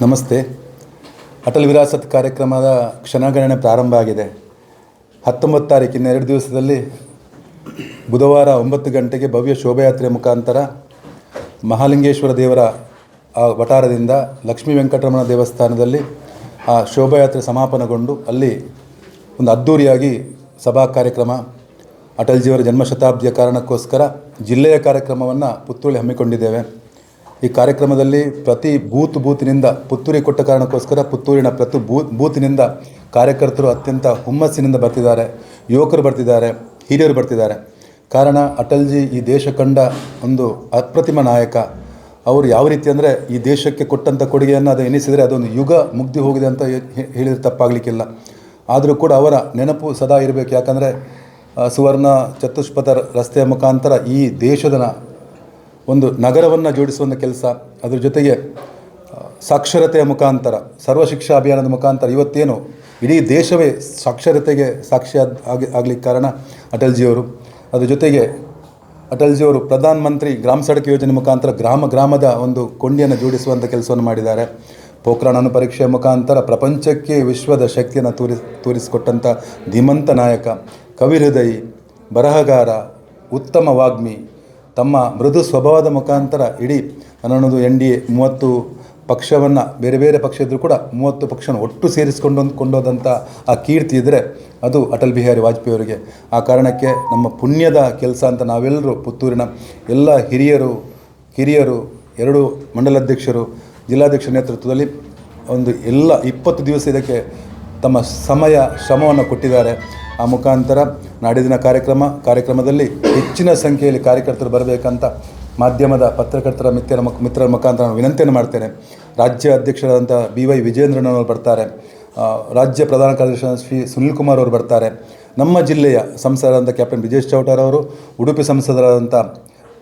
ನಮಸ್ತೆ. ಅಟಲ್ ವಿರಾಸತ್ ಕಾರ್ಯಕ್ರಮದ ಕ್ಷಣಗಣನೆ ಪ್ರಾರಂಭ ಆಗಿದೆ. ಹತ್ತೊಂಬತ್ತು ತಾರೀಕಿನ ಎರಡು ದಿವಸದಲ್ಲಿ ಬುಧವಾರ ಒಂಬತ್ತು ಗಂಟೆಗೆ ಭವ್ಯ ಶೋಭಾಯಾತ್ರೆ ಮುಖಾಂತರ ಮಹಾಲಿಂಗೇಶ್ವರ ದೇವರ, ಆ ವಟಾರದಿಂದ ಲಕ್ಷ್ಮೀ ವೆಂಕಟರಮಣ ದೇವಸ್ಥಾನದಲ್ಲಿ ಆ ಶೋಭಾಯಾತ್ರೆ ಸಮಾಪನಗೊಂಡು ಅಲ್ಲಿ ಒಂದು ಅದ್ಧೂರಿಯಾಗಿ ಸಭಾ ಕಾರ್ಯಕ್ರಮ ಅಟಲ್ಜಿಯವರ ಜನ್ಮಶತಾಬ್ದಿಯ ಕಾರಣಕ್ಕೋಸ್ಕರ ಜಿಲ್ಲೆಯ ಕಾರ್ಯಕ್ರಮವನ್ನು ಪುತ್ತೂಳಿ ಹಮ್ಮಿಕೊಂಡಿದ್ದೇವೆ. ಈ ಕಾರ್ಯಕ್ರಮದಲ್ಲಿ ಪ್ರತಿ ಬೂತ್ ಬೂತಿನಿಂದ ಪುತ್ತೂರಿಗೆ ಕೊಟ್ಟ ಕಾರಣಕ್ಕೋಸ್ಕರ ಪುತ್ತೂರಿನ ಪ್ರತಿ ಬೂತ್ ಬೂತಿನಿಂದ ಕಾರ್ಯಕರ್ತರು ಅತ್ಯಂತ ಹುಮ್ಮಸ್ಸಿನಿಂದ ಬರ್ತಿದ್ದಾರೆ, ಯುವಕರು ಬರ್ತಿದ್ದಾರೆ, ಹಿರಿಯರು ಬರ್ತಿದ್ದಾರೆ. ಕಾರಣ, ಅಟಲ್ಜಿ ಈ ದೇಶ ಕಂಡ ಒಂದು ಅಪ್ರತಿಮ ನಾಯಕ. ಅವರು ಯಾವ ರೀತಿ ಅಂದರೆ ಈ ದೇಶಕ್ಕೆ ಕೊಟ್ಟಂಥ ಕೊಡುಗೆಯನ್ನು ಅದು ಎನಿಸಿದರೆ ಅದೊಂದು ಯುಗ ಮುಗ್ದಿ ಹೋಗಿದೆ ಅಂತ ಹೇಳಿದರೆ ತಪ್ಪಾಗಲಿಕ್ಕಿಲ್ಲ. ಆದರೂ ಕೂಡ ಅವರ ನೆನಪು ಸದಾ ಇರಬೇಕು. ಯಾಕಂದರೆ ಸುವರ್ಣ ಚತುಷ್ಪಥ ರಸ್ತೆಯ ಮುಖಾಂತರ ಈ ದೇಶದ ಒಂದು ನಗರವನ್ನು ಜೋಡಿಸುವಂಥ ಕೆಲಸ, ಅದರ ಜೊತೆಗೆ ಸಾಕ್ಷರತೆಯ ಮುಖಾಂತರ ಸರ್ವ ಶಿಕ್ಷಾ ಅಭಿಯಾನದ ಮುಖಾಂತರ ಇವತ್ತೇನು ಇಡೀ ದೇಶವೇ ಸಾಕ್ಷರತೆಗೆ ಸಾಕ್ಷಿ ಆಗ್- ಆಗಿ, ಆಗಲಿಕ್ಕೆ ಕಾರಣ ಅಟಲ್ಜಿಯವರು ಅದ್ರ ಜೊತೆಗೆ ಅಟಲ್ಜಿಯವರು ಪ್ರಧಾನ ಮಂತ್ರಿ ಗ್ರಾಮ ಸಡಕ್ ಯೋಜನೆ ಮುಖಾಂತರ ಗ್ರಾಮ ಗ್ರಾಮದ ಒಂದು ಕೊಂಡಿಯನ್ನು ಜೋಡಿಸುವಂಥ ಕೆಲಸವನ್ನು ಮಾಡಿದ್ದಾರೆ. ಪೋಖ್ರಾನ್ ಅಣು ಪರೀಕ್ಷೆಯ ಮುಖಾಂತರ ಪ್ರಪಂಚಕ್ಕೆ ವಿಶ್ವದ ಶಕ್ತಿಯನ್ನು ತೋರಿಸ್ ತೋರಿಸಿಕೊಟ್ಟಂಥ ಧೀಮಂತ ನಾಯಕ ಕವಿ ಹೃದಯಿ ಬರಹಗಾರ, ಉತ್ತಮ ವಾಗ್ಮಿ ತಮ್ಮ ಮೃದು ಸ್ವಭಾವದ ಮುಖಾಂತರ ಇಡೀ ನನ್ನೊಂದು ಎನ್ ಡಿ ಎ ಮೂವತ್ತು ಪಕ್ಷವನ್ನು, ಬೇರೆ ಬೇರೆ ಪಕ್ಷ ಇದ್ದರೂ ಕೂಡ ಮೂವತ್ತು ಪಕ್ಷವನ್ನು ಒಟ್ಟು ಸೇರಿಸಿಕೊಂಡು ಕೊಂಡೋದಂಥ ಆ ಕೀರ್ತಿ ಇದ್ದರೆ ಅದು ಅಟಲ್ ಬಿಹಾರಿ ವಾಜಪೇಯಿ ಅವರಿಗೆ. ಆ ಕಾರಣಕ್ಕೆ ನಮ್ಮ ಪುಣ್ಯದ ಕೆಲಸ ಅಂತ ನಾವೆಲ್ಲರೂ ಪುತ್ತೂರಿನ ಎಲ್ಲ ಹಿರಿಯರು, ಕಿರಿಯರು, ಎರಡು ಮಂಡಲಾಧ್ಯಕ್ಷರು, ಜಿಲ್ಲಾಧ್ಯಕ್ಷರ ನೇತೃತ್ವದಲ್ಲಿ ಒಂದು ಎಲ್ಲ ಇಪ್ಪತ್ತು ದಿವಸ ಇದಕ್ಕೆ ತಮ್ಮ ಸಮಯ, ಶ್ರಮವನ್ನು ಕೊಟ್ಟಿದ್ದಾರೆ. ಆ ಮುಖಾಂತರ ನಾಡಿದಿನ ಕಾರ್ಯಕ್ರಮ, ಕಾರ್ಯಕ್ರಮದಲ್ಲಿ ಹೆಚ್ಚಿನ ಸಂಖ್ಯೆಯಲ್ಲಿ ಕಾರ್ಯಕರ್ತರು ಬರಬೇಕಂತ ಮಾಧ್ಯಮದ ಪತ್ರಕರ್ತರ ಮಿತ್ರರ ಮುಖ, ಮಿತ್ರರ ಮುಖಾಂತರ ನಾನು ವಿನಂತಿಯನ್ನು ಮಾಡ್ತೇನೆ. ರಾಜ್ಯ ಅಧ್ಯಕ್ಷರಾದಂಥ ಬಿ ವೈ ವಿಜೇಂದ್ರನವರು ಬರ್ತಾರೆ. ರಾಜ್ಯ ಪ್ರಧಾನ ಕಾರ್ಯದರ್ಶಿ ಶ್ರೀ ಸುನಿಲ್ ಕುಮಾರ್ ಅವರು ಬರ್ತಾರೆ. ನಮ್ಮ ಜಿಲ್ಲೆಯ ಸಂಸದರಾದಂಥ ಕ್ಯಾಪ್ಟನ್ ಬ್ರಿಜೇಶ್ ಚೌಟಾರ್ ಅವರು, ಉಡುಪಿ ಸಂಸದರಾದಂಥ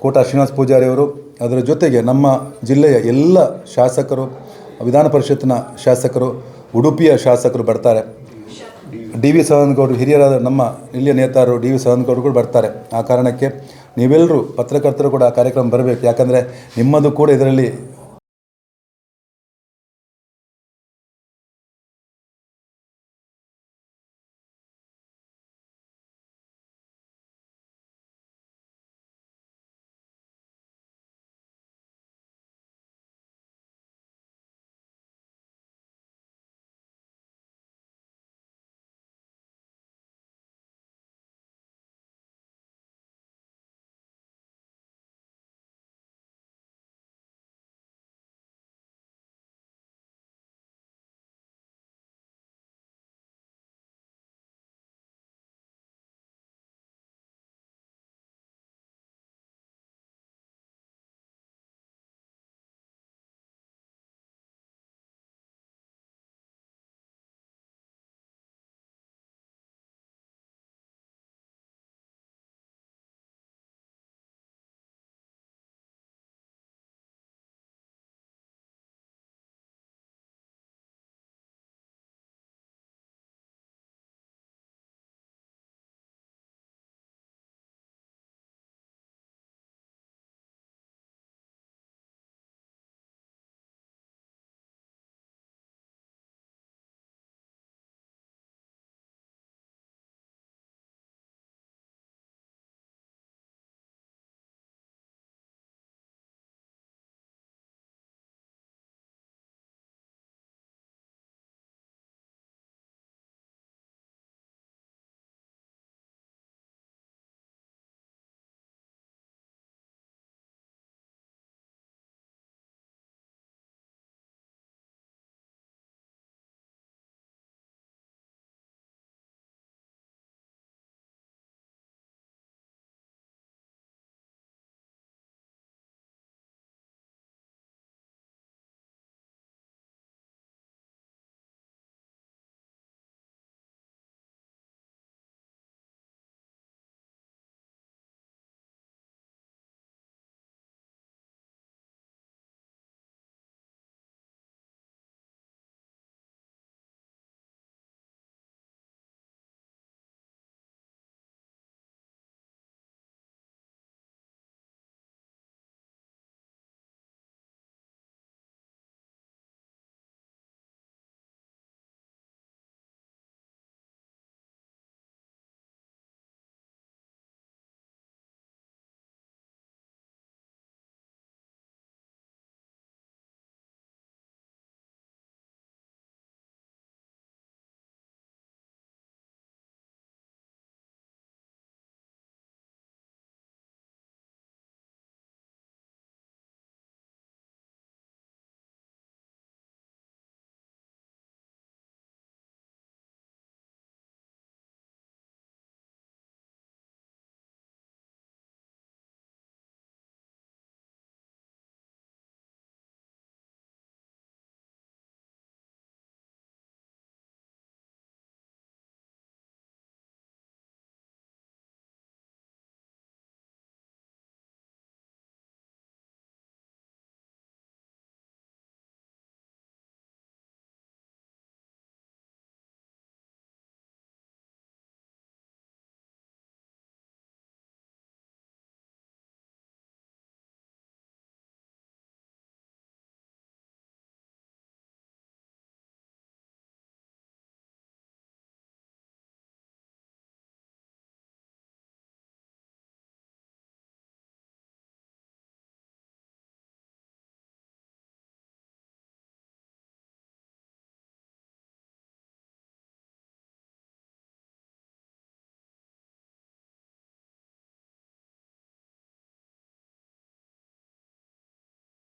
ಕೋಟಾ ಶ್ರೀನಿವಾಸ ಪೂಜಾರಿ ಅವರು, ಅದರ ಜೊತೆಗೆ ನಮ್ಮ ಜಿಲ್ಲೆಯ ಎಲ್ಲ ಶಾಸಕರು, ವಿಧಾನ ಪರಿಷತ್ತಿನ ಶಾಸಕರು, ಉಡುಪಿಯ ಶಾಸಕರು ಬರ್ತಾರೆ. ಡಿ ವಿ ಸದಾನಂದಗೌಡರು ಹಿರಿಯರಾದ ನಮ್ಮ ಇಲ್ಲಿಯ ನೇತಾರರು ಡಿ ವಿ ಸದಾನಂದಗೌಡರು ಕೂಡ ಬರ್ತಾರೆ. ಆ ಕಾರಣಕ್ಕೆ ನೀವೆಲ್ಲರೂ ಪತ್ರಕರ್ತರು ಕೂಡ ಆ ಕಾರ್ಯಕ್ರಮ ಬರಬೇಕು. ಯಾಕಂದರೆ ನಿಮ್ಮದು ಕೂಡ ಇದರಲ್ಲಿ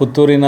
ಪುತ್ತೂರಿನ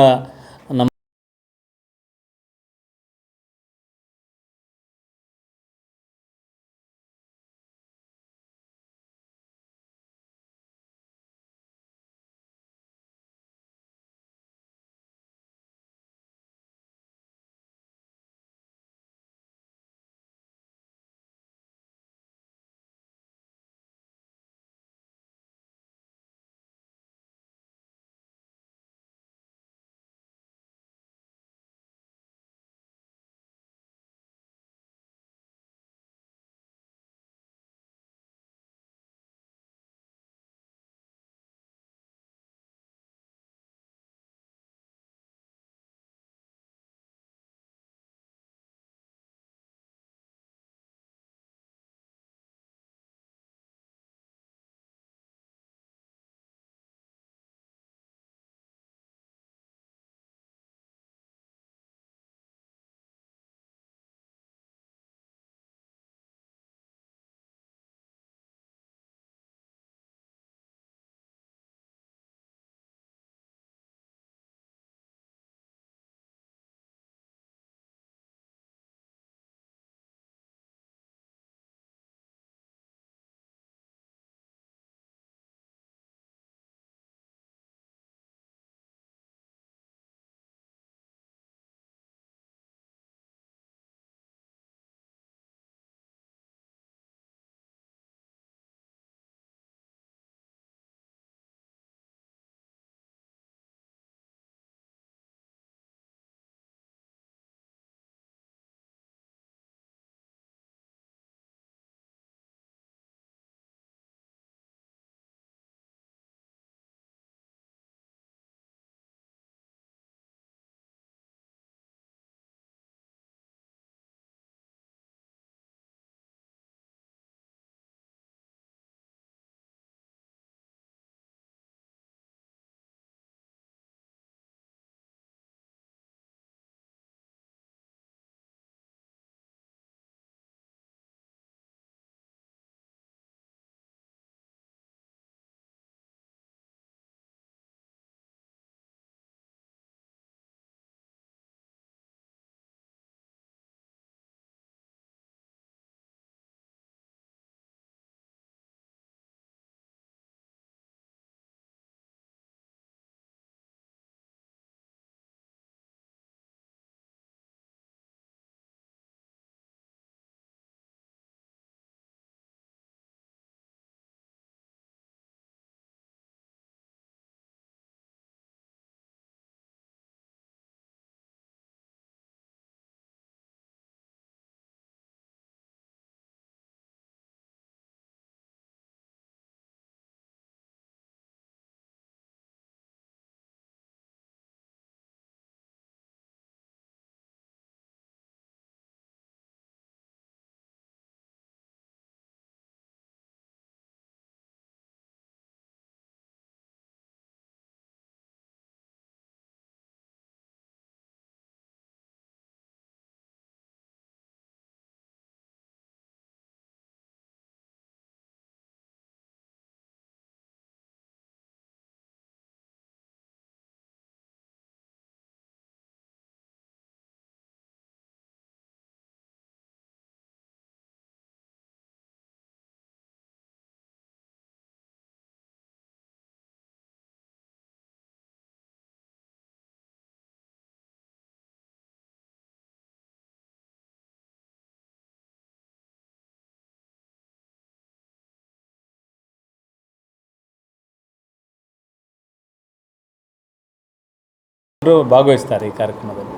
ಭಾಗವಹಿಸ್ತಾರೆ ಈ ಕಾರ್ಯಕ್ರಮದಲ್ಲಿ.